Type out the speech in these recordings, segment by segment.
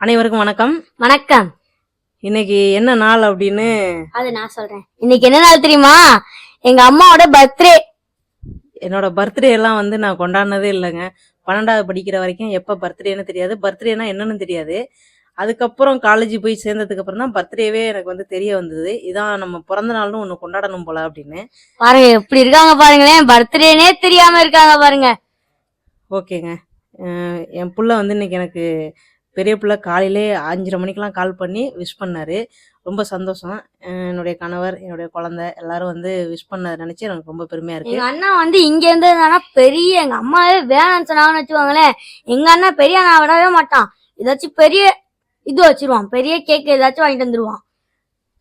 அனைவருக்கும் வணக்கம். வணக்கம். இன்னைக்கு என்ன நாள் அப்படின்னு? அது நான் சொல்றேன். இன்னைக்கு என்ன நாள் தெரியுமா? எங்க அம்மாவோட பர்த்டே என்னோட பர்த்டே எல்லாம் வந்து நான் கொண்டாடினதே இல்லைங்க. பன்னெண்டாவது படிக்கிற வரைக்கும் எப்போ பர்த்டேன்னு தெரியாது. பர்த்டேனா என்னன்னு தெரியாது. அதுக்கப்புறம் காலேஜ் போய் சேர்ந்ததுக்கு அப்புறம் தான் பர்த்டேவே எனக்கு வந்து தெரிய வந்தது. இதான் நம்ம பிறந்த நாள்னு ஒன்று கொண்டாடணும் போல அப்படின்னு. பாருங்க எப்படி இருக்காங்க பாருங்களேன். பர்த்டேனே தெரியாம இருக்காங்க பாருங்க. ஓகேங்க. என் புள்ள வந்து இன்னைக்கு எனக்கு பெரிய புள்ள காலையிலே அஞ்சரை மணிக்கெல்லாம் கால் பண்ணி விஷ் பண்ணாரு. ரொம்ப சந்தோஷம். என்னுடைய கணவர் என்னுடைய குழந்தை எல்லாரும் வந்து விஷ் பண்ணதை நினைச்சு எனக்கு ரொம்ப பெருமையா இருக்கு. எங்க அண்ணா வந்து இங்க இருந்ததுனால பெரிய எங்க அம்மாவே வேணாம்னு சொன்னாங்கன்னு வச்சுக்கோங்களேன். எங்க அண்ணா பெரிய அண்ணா விடவே மாட்டான். ஏதாச்சும் பெரிய இது வச்சிருவான். பெரிய கேக் ஏதாச்சும் வாங்கிட்டு வந்துருவான்.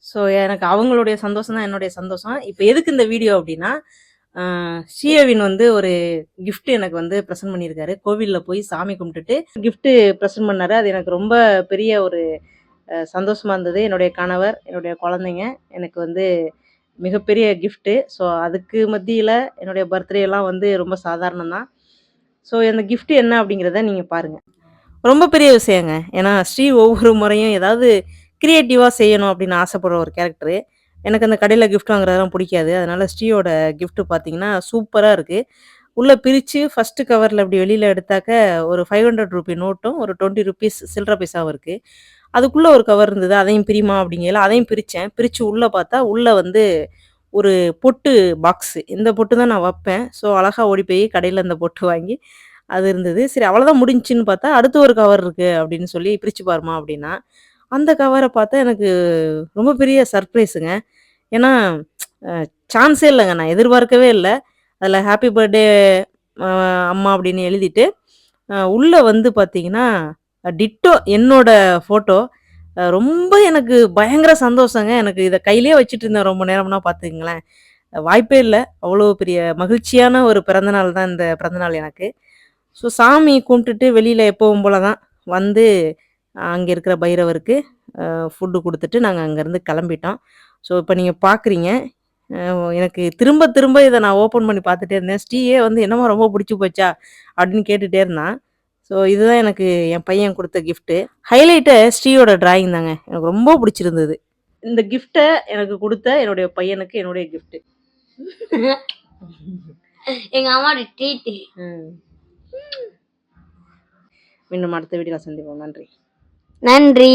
ஸோ எனக்கு அவங்களுடைய சந்தோஷம் தான் என்னுடைய சந்தோஷம். இப்போ எதுக்கு இந்த வீடியோ அப்படின்னா ஸ்ரீயவின் வந்து ஒரு கிஃப்ட் எனக்கு வந்து ப்ரெசென்ட் பண்ணியிருக்காரு. கோவிலில் போய் சாமி கும்பிட்டுட்டு கிஃப்ட்டு ப்ரெசென்ட் பண்ணார். அது எனக்கு ரொம்ப பெரிய ஒரு சந்தோஷமாக இருந்தது. என்னுடைய கணவர் என்னுடைய குழந்தைங்க எனக்கு வந்து மிகப்பெரிய கிஃப்ட்டு ஸோ அதுக்கு மத்தியில் என்னுடைய பர்த்டேலாம் வந்து ரொம்ப சாதாரணம் தான். ஸோ இந்த கிஃப்ட்டு என்ன அப்படிங்கிறத நீங்கள் பாருங்கள் ரொம்ப பெரிய விஷயங்க. ஏன்னா ஸ்ரீ ஒவ்வொரு முறையும் ஏதாவது க்ரியேட்டிவாக செய்யணும் அப்படின்னு ஆசைப்படுற ஒரு கேரக்டரு எனக்கு அந்த கடையில் கிஃப்ட் வாங்குறதெல்லாம் பிடிக்காது. அதனால ஸ்ரீயோட கிஃப்ட்டு பார்த்தீங்கன்னா சூப்பராக இருக்குது உள்ளே பிரித்து ஃபஸ்ட்டு கவரில் அப்படி வெளியில் எடுத்தாக்க ஒரு ஃபைவ் ஹண்ட்ரட் ருபி நோட்டும் ஒரு டுவெண்ட்டி ருபீஸ் சில்லற பைசாவும் இருக்குது அதுக்குள்ளே ஒரு கவர் இருந்தது. அதையும் பிரிமா அப்படிங்கல அதையும் பிரித்தேன் பிரித்து உள்ளே பார்த்தா உள்ளே வந்து ஒரு பொட்டு பாக்ஸு இந்த பொட்டு தான் நான் வைப்பேன். ஸோ அழகாக ஓடி போய் கடையில் இந்த பொட்டு வாங்கி அது இருந்தது. சரி அவ்வளோதான் முடிஞ்சுன்னு பார்த்தா அடுத்து ஒரு கவர் இருக்குது அப்படின்னு சொல்லி பிரித்து பாருமா அப்படின்னா அந்த கவரை பார்த்தா எனக்கு ரொம்ப பெரிய சர்ப்ரைஸுங்க ஏன்னா சான்ஸே இல்லைங்க. நான் எதிர்பார்க்கவே இல்லை. அதில் ஹாப்பி பர்த்டே அம்மா அப்படின்னு எழுதிட்டு உள்ளே வந்து பார்த்தீங்கன்னா டிட்டோ என்னோட ஃபோட்டோ ரொம்ப எனக்கு பயங்கர சந்தோஷங்க. எனக்கு இதை கையிலே வச்சுட்டு இருந்தேன் ரொம்ப நேரம்னா பார்த்துக்குங்களேன். வாய்ப்பே இல்லை. அவ்வளோ பெரிய மகிழ்ச்சியான ஒரு பிறந்தநாள் தான் இந்த பிறந்தநாள் எனக்கு. ஸோ சாமி கும்பிட்டுட்டு வெளியில் எப்போவும் போல தான் வந்து அங்கே இருக்கிற பைரவருக்கு ஃபுட்டு கொடுத்துட்டு நாங்கள் அங்கேருந்து கிளம்பிட்டோம். ஸோ இப்போ நீங்கள் பார்க்குறீங்க எனக்கு திரும்ப திரும்ப இதை நான் ஓப்பன் பண்ணி பார்த்துட்டே இருந்தேன். ஸ்ரீயே வந்து என்னமோ ரொம்ப பிடிச்சி போச்சா? அப்படின்னு கேட்டுகிட்டே இருந்தான். ஸோ இதுதான் எனக்கு என் பையன் கொடுத்த கிஃப்ட்டு ஹைலைட்டு ஸ்ரீயோட டிராயிங் தாங்க. எனக்கு ரொம்ப பிடிச்சிருந்தது. இந்த கிஃப்ட்டை எனக்கு கொடுத்த என்னுடைய பையனுக்கு என்னுடைய கிஃப்ட்டு எங்க அம்மாவோட ட்ரீட் மீண்டும் அடுத்த வீடியோவில் சந்திப்போம். நன்றி. நன்றி.